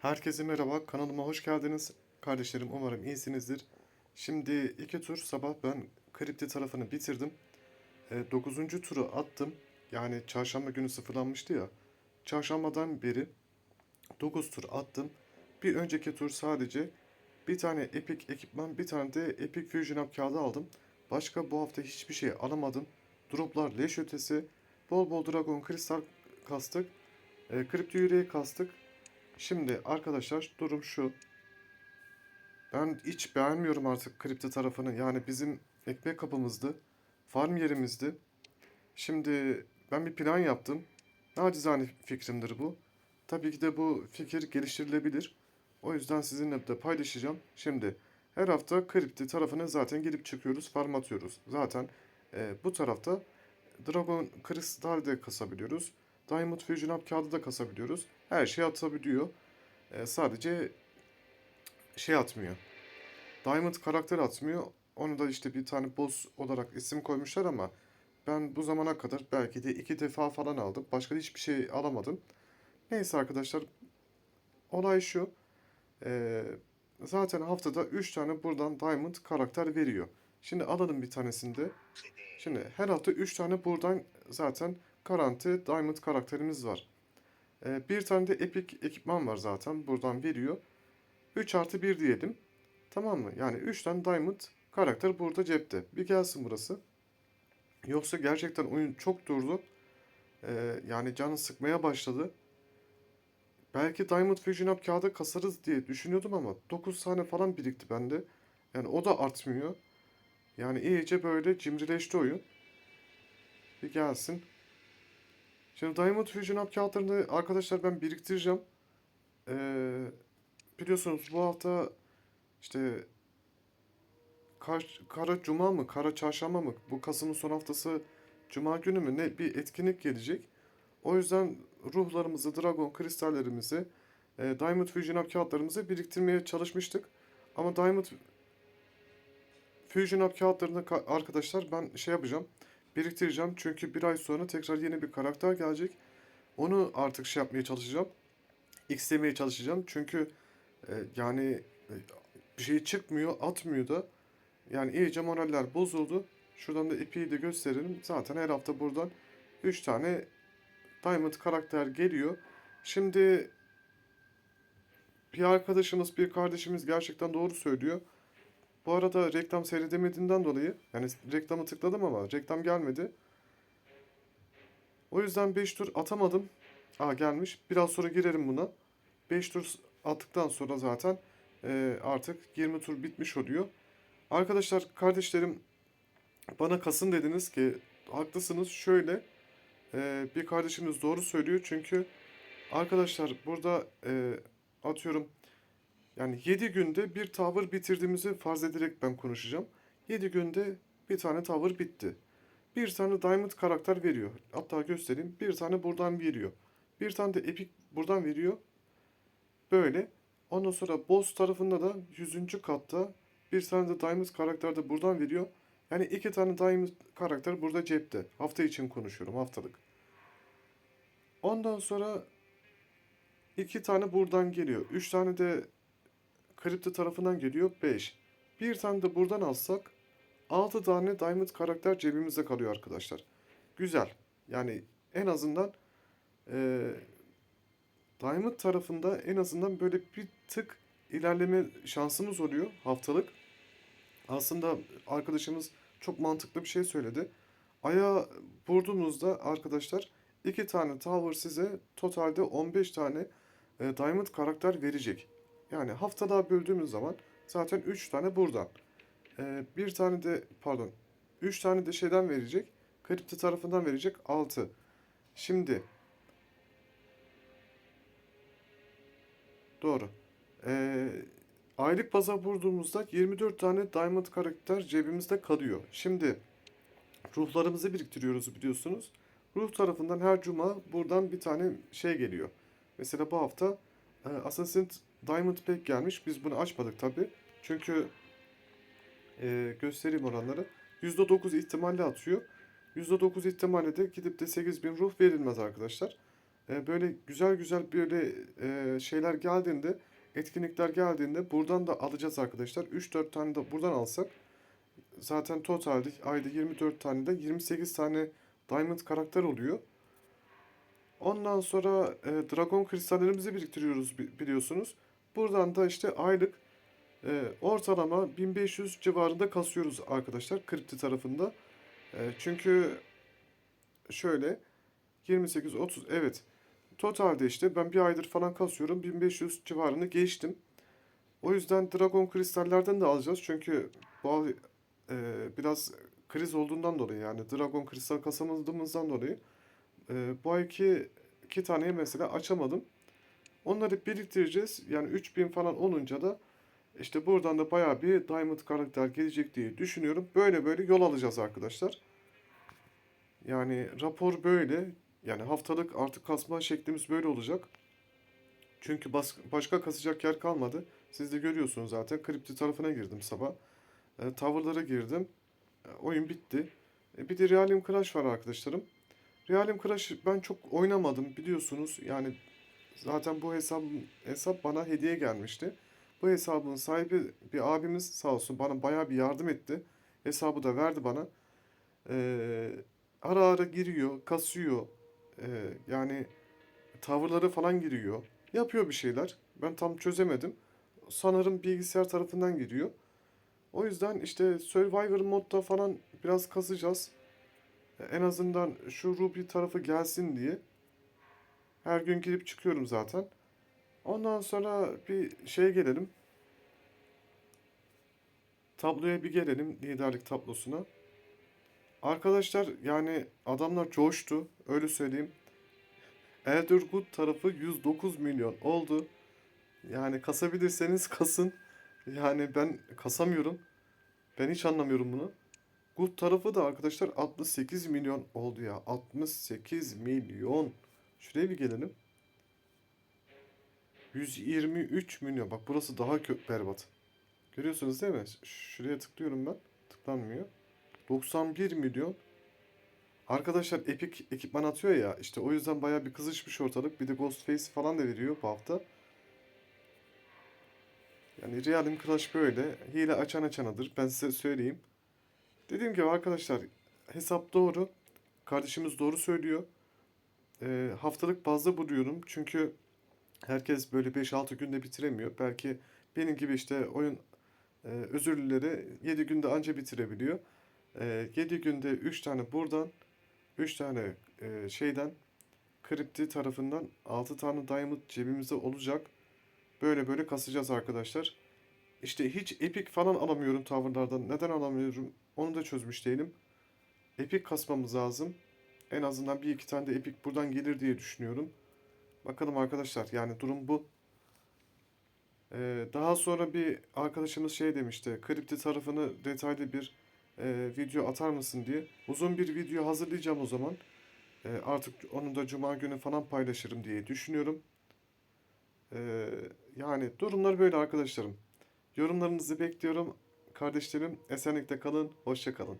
Herkese merhaba, kanalıma hoş geldiniz. Kardeşlerim umarım iyisinizdir. Şimdi iki tur sabah ben kripti tarafını bitirdim. 9. turu attım. Yani çarşamba günü sıfırlanmıştı ya. Çarşambadan beri 9 tur attım. Bir önceki tur sadece bir tane Epic ekipman, bir tane de Epic Fusion Up kağıdı aldım. Başka bu hafta hiçbir şey alamadım. Droplar leş ötesi. Bol bol Dragon Kristal kastık. E, kripto yüreği kastık. Şimdi arkadaşlar durum şu. Ben hiç beğenmiyorum artık kripto tarafını. Yani bizim ekmek kapımızdı. Farm yerimizdi. Şimdi ben bir plan yaptım. Nacizane fikrimdir bu. Tabii ki de bu fikir geliştirilebilir. O yüzden sizinle de paylaşacağım. Şimdi her hafta kripti tarafına zaten gidip çıkıyoruz, farm atıyoruz. Zaten e, bu tarafta Dragon Kristal de kasabiliyoruz. Diamond Fusion Up kağıdı da kasabiliyoruz. Her şey atabiliyor. E, sadece şey atmıyor. Diamond karakter atmıyor. Onu da işte bir tane boss olarak isim koymuşlar ama ben bu zamana kadar belki de iki defa falan aldım. Başka hiçbir şey alamadım. Neyse arkadaşlar. Olay şu. E, zaten haftada 3 tane buradan Diamond karakter veriyor. Şimdi alalım bir tanesini de. Şimdi her hafta 3 tane buradan zaten garanti Diamond karakterimiz var. Ee, bir tane de Epic ekipman var zaten. Buradan veriyor. 3 artı 1 diyelim. Tamam mı? Yani 3 tane Diamond karakter burada cepte. Bir gelsin burası. Yoksa gerçekten oyun çok durdu. Ee, yani canı sıkmaya başladı. Belki Diamond Fusion Up kağıda kasarız diye düşünüyordum ama 9 tane falan birikti bende. Yani o da artmıyor. Yani iyice böyle cimrileşti oyun. Bir gelsin. Şimdi Diamond Fusion Up kağıtlarını arkadaşlar ben biriktireceğim. Ee, biliyorsunuz bu hafta işte kar, Kara Cuma mı, Kara Çarşamba mı? Bu Kasım'ın son haftası Cuma günü mü ne bir etkinlik gelecek. O yüzden ruhlarımızı, Dragon kristallerimizi, e, Diamond Fusion Up kağıtlarımızı biriktirmeye çalışmıştık. Ama Diamond Fusion Up kağıtlarını ka- arkadaşlar ben şey yapacağım. Biriktireceğim. Çünkü bir ay sonra tekrar yeni bir karakter gelecek. Onu artık şey yapmaya çalışacağım. X'lemeye çalışacağım. Çünkü e, yani e, bir şey çıkmıyor, atmıyor da. Yani iyice moraller bozuldu. Şuradan da ipiyi de gösterelim. Zaten her hafta buradan 3 tane Diamond karakter geliyor. Şimdi bir arkadaşımız, bir kardeşimiz gerçekten doğru söylüyor. Bu arada reklam seyredemediğimden dolayı yani reklamı tıkladım ama reklam gelmedi. O yüzden 5 tur atamadım. Aa gelmiş. Biraz sonra girerim buna. 5 tur attıktan sonra zaten e, artık 20 tur bitmiş oluyor. Arkadaşlar kardeşlerim bana kasın dediniz ki haklısınız. Şöyle e, bir kardeşimiz doğru söylüyor. Çünkü arkadaşlar burada e, atıyorum yani 7 günde bir tavır bitirdiğimizi farz ederek ben konuşacağım. 7 günde bir tane tavır bitti. Bir tane Diamond karakter veriyor. Hatta göstereyim. Bir tane buradan veriyor. Bir tane de Epic buradan veriyor. Böyle. Ondan sonra boss tarafında da 100. katta bir tane de Diamond karakter de buradan veriyor. Yani iki tane Diamond karakter burada cepte. Hafta için konuşuyorum haftalık. Ondan sonra iki tane buradan geliyor. Üç tane de kripto tarafından geliyor 5. Bir tane de buradan alsak 6 tane Diamond karakter cebimizde kalıyor arkadaşlar. Güzel. Yani en azından e, Diamond tarafında en azından böyle bir tık ilerleme şansımız oluyor haftalık. Aslında arkadaşımız çok mantıklı bir şey söyledi. Aya vurduğunuzda arkadaşlar iki tane tower size totalde 15 tane e, Diamond karakter verecek. Yani haftalığa böldüğümüz zaman zaten 3 tane buradan. Ee, bir tane de pardon 3 tane de şeyden verecek. Kripto tarafından verecek 6. Şimdi doğru. Ee, aylık baza vurduğumuzda 24 tane diamond karakter cebimizde kalıyor. Şimdi ruhlarımızı biriktiriyoruz biliyorsunuz. Ruh tarafından her cuma buradan bir tane şey geliyor. Mesela bu hafta e, Assassin's Diamond Pack gelmiş. Biz bunu açmadık tabi. Çünkü e, göstereyim oranları. %9 ihtimalle atıyor. %9 ihtimalle de gidip de 8000 ruh verilmez arkadaşlar. E, böyle güzel güzel böyle e, şeyler geldiğinde, etkinlikler geldiğinde buradan da alacağız arkadaşlar. 3-4 tane de buradan alsak zaten totalde ayda 24 tane de 28 tane Diamond karakter oluyor. Ondan sonra e, Dragon kristallerimizi biriktiriyoruz bi- biliyorsunuz. Buradan da işte aylık e, ortalama 1500 civarında kasıyoruz arkadaşlar kripti tarafında. E, çünkü şöyle 28 30 evet. Totalde işte ben bir aydır falan kasıyorum. 1500 civarını geçtim. O yüzden Dragon kristallerden de alacağız. Çünkü bu e, biraz kriz olduğundan dolayı yani Dragon kristal kasamadığımızdan dolayı e, bu ayki iki taneyi mesela açamadım. Onları biriktireceğiz. Yani 3000 falan olunca da işte buradan da bayağı bir Diamond karakter gelecek diye düşünüyorum. Böyle böyle yol alacağız arkadaşlar. Yani rapor böyle. Yani haftalık artık kasma şeklimiz böyle olacak. Çünkü bas- başka kasacak yer kalmadı. Siz de görüyorsunuz zaten. Kripti tarafına girdim sabah. E, tavırlara girdim. E, oyun bitti. E, bir de Realim Crash var arkadaşlarım. Realim Crash ben çok oynamadım biliyorsunuz. Yani zaten bu hesap hesap bana hediye gelmişti. Bu hesabın sahibi bir abimiz sağ olsun bana bayağı bir yardım etti. Hesabı da verdi bana. Ee, ara ara giriyor, kasıyor. Ee, yani tavırları falan giriyor. Yapıyor bir şeyler. Ben tam çözemedim. Sanırım bilgisayar tarafından giriyor. O yüzden işte Survivor modda falan biraz kasacağız. En azından şu Ruby tarafı gelsin diye. Her gün girip çıkıyorum zaten. Ondan sonra bir şeye gelelim. Tabloya bir gelelim liderlik tablosuna. Arkadaşlar yani adamlar coştu öyle söyleyeyim. Eldergood tarafı 109 milyon oldu. Yani kasabilirseniz kasın. Yani ben kasamıyorum. Ben hiç anlamıyorum bunu. Good tarafı da arkadaşlar 68 milyon oldu ya. 68 milyon. Şuraya bir gelelim. 123 milyon. Bak burası daha berbat. Görüyorsunuz değil mi? Şuraya tıklıyorum ben. Tıklanmıyor. 91 milyon. Arkadaşlar Epic ekipman atıyor ya. işte o yüzden baya bir kızışmış ortalık. Bir de Ghostface falan da veriyor bu hafta. Yani Realim Clash böyle. Hile açan açanadır. Ben size söyleyeyim. Dediğim gibi arkadaşlar hesap doğru. Kardeşimiz doğru söylüyor. Ee, haftalık bazda buluyorum. Çünkü herkes böyle 5-6 günde bitiremiyor. Belki benim gibi işte oyun e, özürlüleri 7 günde anca bitirebiliyor. E, 7 günde 3 tane buradan, 3 tane e, şeyden, kripti tarafından 6 tane diamond cebimizde olacak. Böyle böyle kasacağız arkadaşlar. İşte hiç epic falan alamıyorum tavırlardan. Neden alamıyorum onu da çözmüş değilim. Epic kasmamız lazım. En azından bir iki tane de epic buradan gelir diye düşünüyorum. Bakalım arkadaşlar yani durum bu. Ee, daha sonra bir arkadaşımız şey demişti. Kripti tarafını detaylı bir e, video atar mısın diye. Uzun bir video hazırlayacağım o zaman. Ee, artık onu da cuma günü falan paylaşırım diye düşünüyorum. Ee, yani durumlar böyle arkadaşlarım. Yorumlarınızı bekliyorum. Kardeşlerim esenlikte kalın, hoşça kalın.